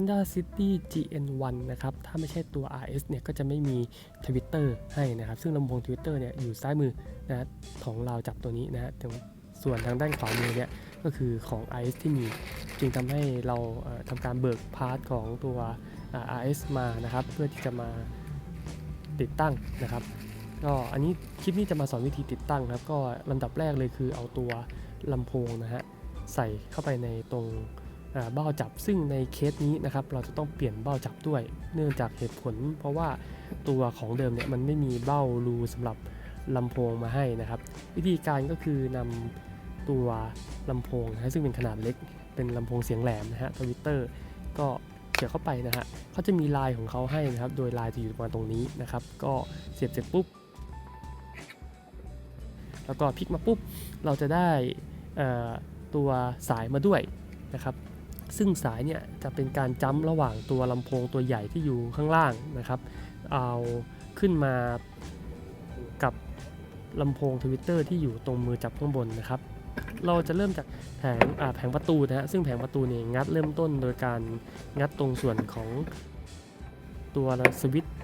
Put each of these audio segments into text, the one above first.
Honda City GN1 นะครับ ถ้าไม่ใช่ตัว RS เนี่ยก็จะไม่มี Twitter ให้นะครับ ซึ่งลำโพง Twitter เนี่ยอยู่ซ้ายมือนะฮะของเราจับตัวนี้นะฮะตรงส่วนทางด้านขวามือเนี่ยก็คือของ RS ที่มีจึงทำให้เราทำการเบิกพาร์ทของตัว RS มานะครับ เพื่อที่จะมาติดตั้งนะครับก็อันนี้คลิปนี้จะมาสอนวิธีติดตั้งครับ ก็ลำดับแรกเลยคือเอาตัวลำโพงนะฮะใส่เข้าไปในตรง เบ้าจับซึ่งในเคสนี้นะครับเราจะต้องเปลี่ยนเบ้าจับด้วย เนื่องจากเหตุผล เพราะว่าตัวของเดิมเนี่ยมันไม่มีเบ้ารูสำหรับลำโพงมาให้นะครับ วิธีการก็คือนำตัวลำโพงนะซึ่งเป็นขนาดเล็ก เป็นลำโพงเสียงแหลมนะฮะทวิตเตอร์ก็เสียบเข้าไปนะฮะเขาจะมีลายของเขาให้นะครับ โดยลายจะอยู่ประมาณตรงนี้นะครับ ก็เสียบเสร็จปุ๊บแล้วก็พลิกมาปุ๊บเราจะได้ตัวสายมาด้วยนะครับ ซึ่งสายเนี่ยจะเป็นการจ้ำระหว่างตัวลำโพงตัวใหญ่ที่อยู่ข้างล่างนะครับ เอาขึ้นมากับลำโพงทวิตเตอร์ที่อยู่ตรงมือจับข้างบนนะครับ เราจะเริ่มจากแผงอ่าแผงประตูนะฮะซึ่งแผงประตูเนี่ยงัดเริ่มต้นโดยการงัดตรงส่วนของตัวสวิตช์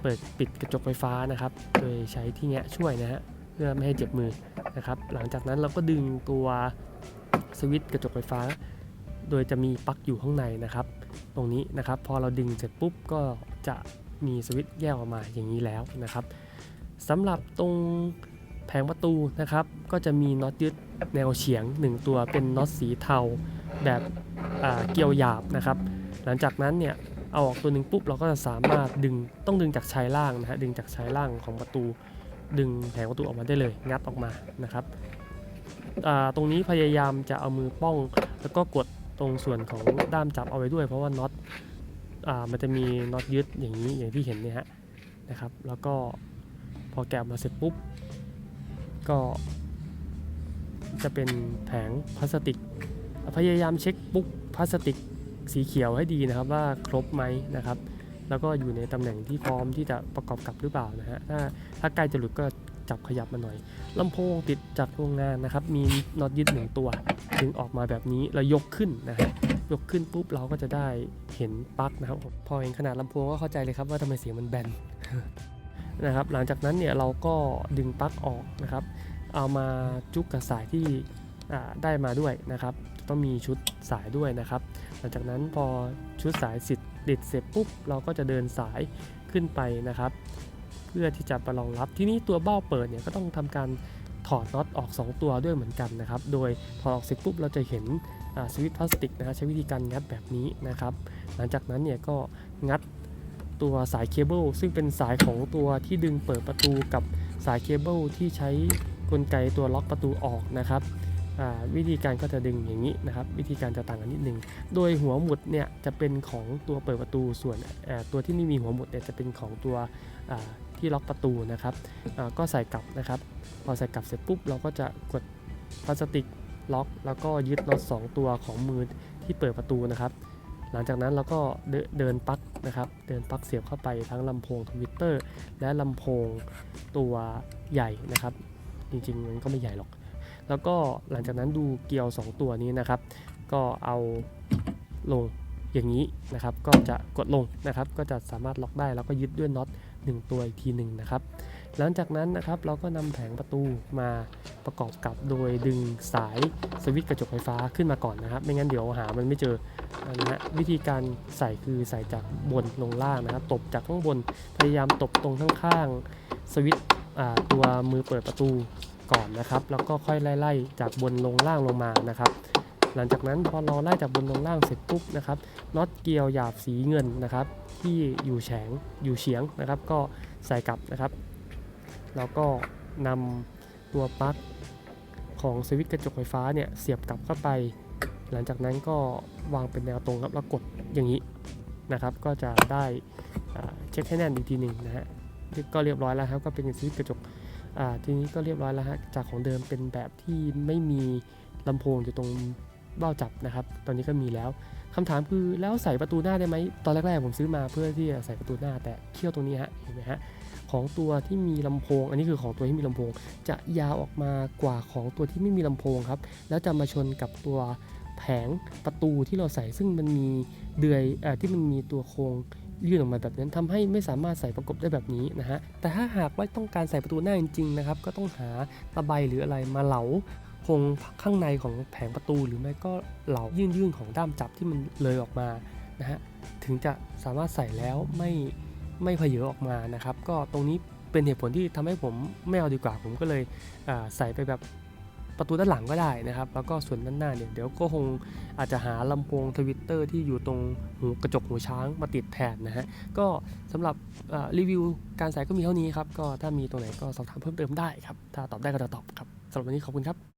เปิดปิดกระจกไฟฟ้านะครับ โดยใช้ที่แงะช่วยนะฮะเพื่อไม่ให้เจ็บมือนะครับ หลังจากนั้นเราก็ดึงตัวสวิตช์กระจกไฟฟ้า โดยจะมีปลั๊กอยู่ข้างในนะครับ ตรงนี้นะครับ พอเราดึงเสร็จปุ๊บก็จะมีสวิตช์แยกออกมาอย่างนี้แล้วนะครับสำหรับตรงแผงประตูนะครับ ก็จะมีน็อตยึดแนวเฉียง 1 ตัวเป็นน็อตสีเทาแบบเกลียวหยาบนะครับ หลังจากนั้นเนี่ยเอาออกตัวหนึ่งปุ๊บเราก็จะสามารถดึงต้องดึงจากชายล่างนะฮะดึงจากชายล่างของประตู ดึงแผงประตูออกมาได้เลย งัดออกมานะครับตรงนี้พยายามจะเอามือป้องแล้วก็กด ตรงส่วนของด้ามจับเอาไว้ด้วย เพราะว่าน็อตอ่ามันจะมีน็อตยึดอย่างนี้อย่างที่เห็นเนี่ยฮะนะครับ แล้วก็พอแกะมาเสร็จปุ๊บก็จะเป็นแผงพลาสติก พยายามเช็คปุ๊บพลาสติกสีเขียวให้ดีนะครับว่าครบไหมนะครับ แล้วก็อยู่ในตำแหน่งที่พร้อมที่จะประกอบกับหรือเปล่านะฮะถ้าถ้าใกล้จะหลุดก็ จับขยับมาหน่อยลำโพงติดจากโรงงานนะครับ มีน็อตยึดหนึ่งตัวดึงออกมาแบบนี้แล้วยกขึ้นนะฮะยกขึ้นปุ๊บเราก็จะได้เห็นปลั๊กนะครับ พอเห็นขนาดลำโพงก็เข้าใจเลยครับว่าทำไมเสียงมันแบนนะครับหลังจากนั้นเนี่ยเราก็ดึงปลั๊กออกนะครับ เอามาจุกกับสายที่ได้มาด้วยนะครับ ต้องมีชุดสายด้วยนะครับ หลังจากนั้นพอชุดสายสิทธิ์ติดเสร็จปุ๊บเราก็จะเดินสายขึ้นไปนะครับ พื่อที่จะประรองรับที่นี้ตัวเบ้าเปิดเนี่ยก็ต้องทำการถอดน็อตออก 2 ตัวด้วยเหมือนกันนะครับ โดยถอดออกเสร็จปุ๊บเราจะเห็นสวิตช์พลาสติกนะฮะใช้วิธีการงัดแบบนี้นะครับ หลังจากนั้นเนี่ยก็งัดตัวสายเคเบิลซึ่งเป็นสายของตัวที่ดึงเปิดประตูกับสายเคเบิลที่ใช้กลไกตัวล็อกประตูออกนะครับวิธีการก็จะดึงอย่างนี้นะครับ วิธีการจะต่างกันนิดนึง โดยหัวหมุดเนี่ยจะเป็นของตัวเปิดประตูส่วนตัวที่ไม่มีหัวหมุดเนี่ยจะเป็นของตัว ที่ล็อกประตูนะครับก็ใส่กลับนะครับ พอใส่กลับเสร็จปุ๊บเราก็จะกดพลาสติกล็อก แล้วก็ยึดน็อตสองตัวของมือที่เปิดประตูนะครับ หลังจากนั้นเราก็เดินปลั๊กนะครับ เดินปลั๊กเสียบเข้าไปทั้งลำโพงทวิตเตอร์และลำโพงตัวใหญ่นะครับ จริงๆมันก็ไม่ใหญ่หรอก แล้วก็หลังจากนั้นดูเกลียว 2 ตัวนี้นะครับ ก็เอาลงอย่างนี้นะครับ ก็จะกดลงนะครับ ก็จะสามารถล็อกได้แล้วก็ยึดด้วยน็อต 1 ตัวอีกทีหนึ่งนะครับ หลังจากนั้นนะครับเราก็นำแผงประตูมาประกอบกับโดยดึงสายสวิตช์กระจกไฟฟ้าขึ้นมาก่อนนะครับ ไม่งั้นเดี๋ยวหามันไม่เจอนะฮะวิธีการใส่คือใส่จากบนลงล่างนะครับ ตบจากข้างบนพยายามตบตรงข้างๆสวิตช์ตัวมือเปิดประตูก่อนนะครับ แล้วก็ค่อยไล่ๆจากบนลงล่างลงมานะครับ หลังจากนั้นพอเราไล่จากบนลงล่างเสร็จปุ๊บนะครับน็อตเกลียวหยาบสีเงินนะครับ ที่อยู่แฉงอยู่เฉียงนะครับ ก็ใส่กลับนะครับ แล้วก็นำตัวปลั๊กของสวิตช์กระจกไฟฟ้าเนี่ยเสียบกลับเข้าไป หลังจากนั้นก็วางเป็นแนวตรงครับแล้วกดอย่างนี้นะครับ ก็จะได้เช็คให้แน่นอีกทีหนึ่งนะฮะก็เรียบร้อยแล้วครับก็เป็นสวิตช์กระจกทีนี้ก็เรียบร้อยแล้วฮะจากของเดิมเป็นแบบที่ไม่มีลำโพงอยู่ตรง เบ้าจับนะครับ ตอนนี้ก็มีแล้วคำถามคือแล้วใส่ประตูหน้าได้ไหม ตอนแรกๆผมซื้อมาเพื่อที่จะใส่ประตูหน้าแต่เขี้ยวตรงนี้ฮะเห็นไหมฮะของตัวที่มีลำโพง อันนี้คือของตัวที่มีลำโพง จะยาวออกมากว่าของตัวที่ไม่มีลำโพงครับ แล้วจะมาชนกับตัวแผงประตูที่เราใส่ซึ่งมันมีเดือยอที่มันมีตัวโครงยื่นออกมาแบบนั้นทำให้ไม่สามารถใส่ประกบได้แบบนี้นะฮะ แต่ถ้าหากว่าต้องการใส่ประตูหน้าจริงๆนะครับ ก็ต้องหาตะไบหรืออะไรมาเหลา คงข้างในของแผงประตูหรือไม่ก็เหล่ายื่นๆของด้ามจับที่มันเลยออกมานะฮะถึงจะสามารถใส่แล้วไม่ไม่เพเยอออกมานะครับ ก็ตรงนี้เป็นเหตุผลที่ทำให้ผมไม่เอาดีกว่าผมก็เลยใส่ไปแบบประตูด้านหลังก็ได้นะครับ แล้วก็ส่วนด้านหน้าเนี่ยเดี๋ยวก็คงอาจจะหาลำโพงทวิตเตอร์ที่อยู่ตรงหูกระจกหูช้างมาติดแทนนะฮะก็สำหรับรีวิวการใส่ก็มีเท่านี้ครับ ก็ถ้ามีตรงไหนก็สอบถามเพิ่มเติมได้ครับ ถ้าตอบได้ก็จะตอบครับสำหรับวันนี้ขอบคุณครับ